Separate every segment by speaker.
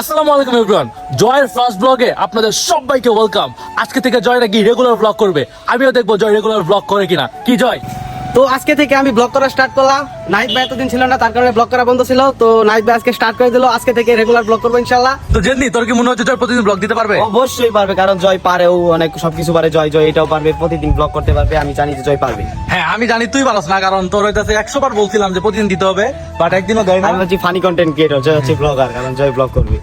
Speaker 1: আসসালামু আলাইকুম এভরিওয়ান জয়ের ফার্স্ট ব্লগে আপনাদের সবাইকে ওয়েলকাম আজকে থেকে জয় নাকি রেগুলার ব্লগ করবে? আমিও দেখব জয় রেগুলার ব্লগ করে কিনা। কি জয়?
Speaker 2: তো আজকে থেকে আমি ব্লগ করা স্টার্ট করলাম। নাইট ভাই এতদিন ছিল না তার কারণে ব্লগ করা বন্ধ ছিল। তো নাইট ভাই আজকে স্টার্ট করে দিল। আজকে থেকে রেগুলার ব্লগ করব ইনশাল্লাহ
Speaker 1: তো জেননি তোর কি মনে হচ্ছে জয় প্রতিদিন ব্লগ দিতে পারবে?
Speaker 2: অবশ্যই পারবে কারণ জয় পারে ও অনেক সবকিছু পারে। জয় জয় এটাও পারবে। প্রতিদিন ব্লগ করতে পারবে আমি জানি যে জয় পারবে।
Speaker 1: হ্যাঁ আমি জানি তুই পারস না কারণ তোর হইতাছে একশো বার বলছিলাম যে প্রতিদিন দিতে হবে বাট একদিনও দেয় না।
Speaker 2: আমি হচ্ছে ফানি কন্টেন্ট ক্রিয়েটর জয় হচ্ছে ব্লগার কারণ জয় ব্লগ করবে।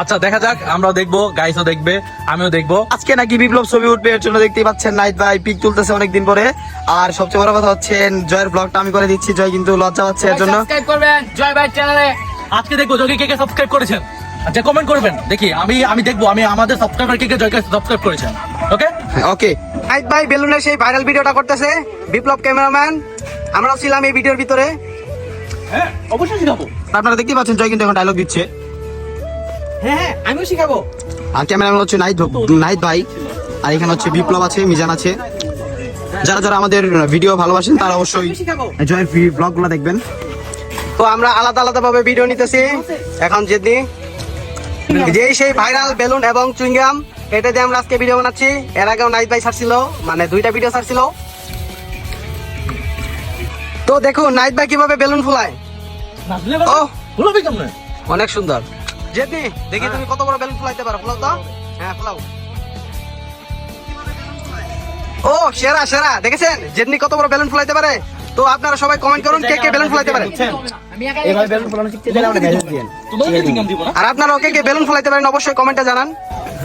Speaker 1: আচ্ছা দেখা যাক আমরাও দেখব গাইসও দেখবে আমিও দেখব।
Speaker 2: আজকে নাকি বিপ্লব ছবি উঠবে এর জন্য দেখতেই পাচ্ছেন নাইট ভাই পিক তুলতেছে অনেকদিন পরে। আর সবচেয়ে বড় কথা হচ্ছে জয়ের ব্লগটা আমি করে দিচ্ছি। জয় কিন্তু লজ্জা পাচ্ছে এর জন্য।
Speaker 3: সাবস্ক্রাইব করবেন জয় ভাই চ্যানেলে
Speaker 1: আজকে দেখব জয়কে কে কে সাবস্ক্রাইব করেছেন। আচ্ছা কমেন্ট করবেন। দেখি আমি আমি দেখব আমি আমাদের সাবস্ক্রাইবার কে কে জয়কে সাবস্ক্রাইব করেছেন। ওকে
Speaker 2: ওকে নাইট ভাই বেলুনের সেই ভাইরাল ভিডিওটা করতেছে। বিপ্লব ক্যামেরাম্যান আমরাও ছিলাম এই ভিডিওর ভিতরে।
Speaker 1: হ্যাঁ অবশ্যই শিখাবো।
Speaker 2: আপনারা দেখতেই পাচ্ছেন জয় কিন্তু এখন ডায়লগ দিচ্ছে।
Speaker 3: হ্যাঁ হ্যাঁ আমিও শিখাবো।
Speaker 2: আর ক্যামেরাম্যান হচ্ছে নাইট নাইট ভাই। আর এখানে হচ্ছে বিপ্লব আছে মিজান আছে। যারা যারা আমাদের ভিডিও ভালোবাসেন তারা অবশ্যই
Speaker 3: শিখাবো
Speaker 2: জয়ের ব্লগগুলো দেখবেন। তো আমরা আলাদা আলাদা ভাবে ভিডিও নিতেছি। এখন যেদি যে সেই ভাইরাল বেলুন এবং চুইংগাম এটা দিয়ে আমরা আজকে ভিডিও বানাচ্ছি। এর আগেও নাইট ভাই ছাড়ছিল মানে দুইটা ভিডিও ছাড়ছিল। তো দেখুন নাইট ভাই কীভাবে বেলুন ফুলায়। ও অনেক সুন্দর। যেদি দেখি তুমি কত বড় বেলুন ফুলাইতে পারো ফুলাও তো। হ্যাঁ ফুলাও। ও সেরা সেরা। দেখেছেন? জেদনি কত বড় বেলুন ফুলাইতে পারে? তো আপনারা সবাই কমেন্ট করুন কে কে বেলুন ফুলাইতে পারে।
Speaker 3: আমি একা
Speaker 2: এভাবে বেলুন ফুলানো শিখতে চাইলে আমাকে মেসেজ দিন
Speaker 1: তোমাদের ইনকাম দিব না।
Speaker 2: আর আপনারা কে কে বেলুন ফুলাইতে পারেন অবশ্যই কমেন্টে জানান।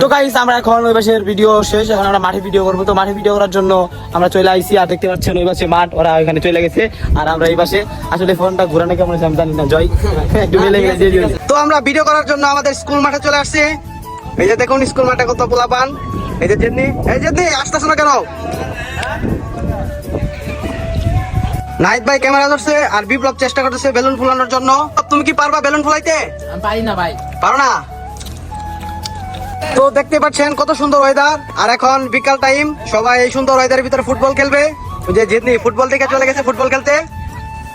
Speaker 2: তো গাইস আমরা এখন ওই পাশের ভিডিও শেষ। এখন আমরা মাঠে ভিডিও করব। তো মাঠে ভিডিও করার জন্য আমরা চলে আইসি আর দেখতে পাচ্ছেন ওই পাশে মাঠ ওরা ওখানে চলে গেছে। আর আমরা এই পাশে আসলে ফোনটা ঘুরানো কেমন আমি জানি না জয়। একটু মেলে দিয়ে তো আমরা ভিডিও করার জন্য আমাদের স্কুল মাঠে চলে আসছি। এই যে দেখুন স্কুল মাঠে কত পোলা পান এই যে জেদনি এই জেদনি আসতেছ না কেন? নাইট ভাই ক্যামেরা ধরছে আর বিপ্লব চেষ্টা করতেছে বেলুন ফুলানোর জন্য। তুমি কি পারবা বেলুন ফুলাইতে?
Speaker 3: আমি পারি না ভাই।
Speaker 2: পারো না? তো দেখতে পাচ্ছেন কত সুন্দর ওয়েদার আর এখন বিকাল টাইম সবাই এই সুন্দর ওয়েদারের ভিতরে ফুটবল খেলবে। যে জিতনি ফুটবল থেকে চলে গেছে ফুটবল খেলতে।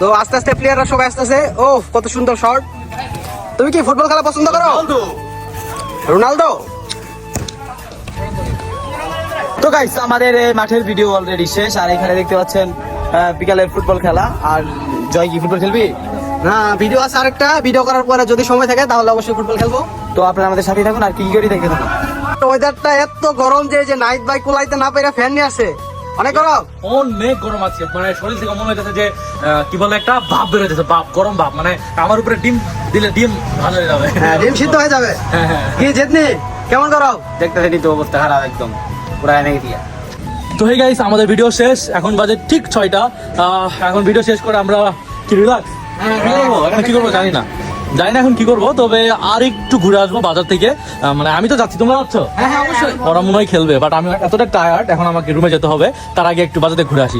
Speaker 2: তো আস্তে আস্তে প্লেয়াররা সবাই আসতেছে। ও কত সুন্দর শট তুমি কি ফুটবল খেলা পছন্দ করো? রোনালদো? তো গাইস আমাদের মাঠের ভিডিও অলরেডি শেষ আর এখানে দেখতে পাচ্ছেন বিকালের ফুটবল খেলা আর জয় কি ফুটবল খেলবি? না ভিডিও আছে আরেকটা ভিডিও করার পরে যদি সময় থাকে তাহলে অবশ্যই ফুটবল খেলব। তো আপনারা আমাদের সাথে থাকুন আর কি কি করি দেখতে থাকুন? ওয়েদারটা এত গরম যে যে নাইট বাইক কোলাইতে না পেরে ফ্যান নিয়ে আসে। অনেক গরম।
Speaker 1: অনেক গরম আছে? মানে শরীর থেকে মনে হইতেছে যে কি বলে একটা ভাব বের হইতেছে ভাব গরম ভাব। মানে আমার উপরে ডিম দিলে ডিম ভালো হয়ে যাবে।
Speaker 2: হ্যাঁ ডিম সিদ্ধ হয়ে যাবে।
Speaker 1: হ্যাঁ, হ্যাঁ।
Speaker 2: কি জেদনি কেমন গরম? দেখতে দেখি তো অবস্থা খারাপ একদম। পুরা এনে দিয়া
Speaker 1: তো হে গাইস আমাদের ভিডিও শেষ। এখন বাজে ঠিক ছয়টা। আহ, এখন ভিডিও শেষ করে আমরা কি রিল্যাক্স এখন কি করব জানি না। জানি না এখন কি করব তবে আর একটু ঘুরে আসব বাজার থেকে। মানে আমি তো যাচ্ছি তোমরা যাচ্ছ?
Speaker 3: হ্যাঁ হ্যাঁ অবশ্যই।
Speaker 1: ওরা মনে হয় খেলবে বাট আমি এতটা টায়ার্ড এখন আমাকে রুমে যেতে হবে। তার আগে একটু বাজারে ঘুরে আসি।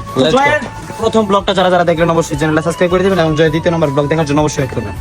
Speaker 2: প্রথম ব্লগটা যারা যারা দেখলেন অবশ্যই চ্যানেলটা সাবস্ক্রাইব করে দেবেন এবং জয় দ্বিতীয় নম্বর ব্লগ দেখার জন্য অবশ্যই করবেন।